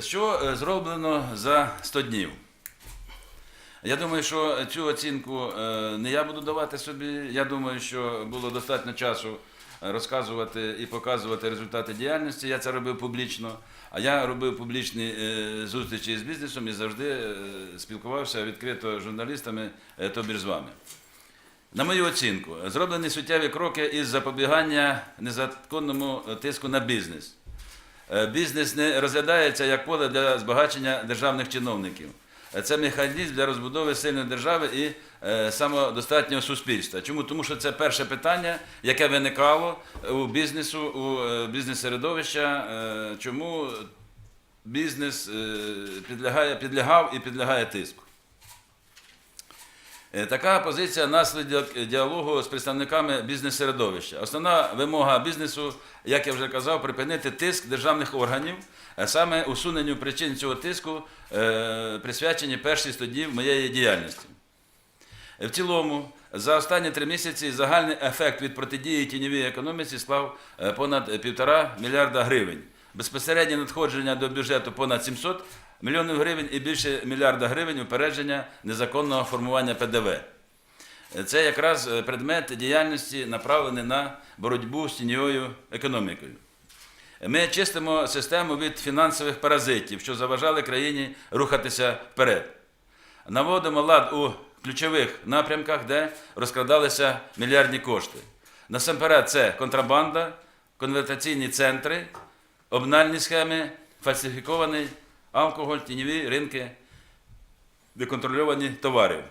Що е, зроблено за 100 днів? Я думаю, що цю оцінку е, не я буду давати собі. Я думаю, що було достатньо часу е, розказувати і показувати результати діяльності. Я це робив публічно. А я робив публічні зустрічі з бізнесом і завжди спілкувався відкрито з журналістами, тобі з вами. На мою оцінку, зроблені суттєві кроки із запобігання незаконному тиску на бізнес. Е, Бізнес не розглядається як поле для збагачення державних чиновників. Е, Це механізм для розбудови сильної держави і е, самодостатнього суспільства. Чому? Тому що це перше питання, яке виникало у бізнесу, у бізнес-середовища. Чому бізнес підлягає, підлягав і підлягає тиску? Е, Така позиція наслідок діалогу з представниками бізнес-середовища. Основна вимога бізнесу, як я вже казав, припинити тиск державних органів, саме усуненню причин цього тиску е, присвячені перші 100 днів моєї діяльності. В цілому, за останні три місяці загальний ефект від протидії тіньовій економіці склав е, понад півтора мільярда гривень. Безпосереднє надходження до бюджету понад 700 мільйонів гривень і більше мільярда гривень упередження незаконного формування ПДВ. Це якраз е, предмет діяльності, направлений на боротьбу з тіньовою економікою. Ми чистимо систему від фінансових паразитів, що заважали країні рухатися вперед. Наводимо лад у ключових напрямках, де розкрадалися мільярдні кошти. Насамперед, це контрабанда, конвертаційні центри, обнальні схеми, фальсифікований алкоголь, тіньові ринки, деконтрольовані товари.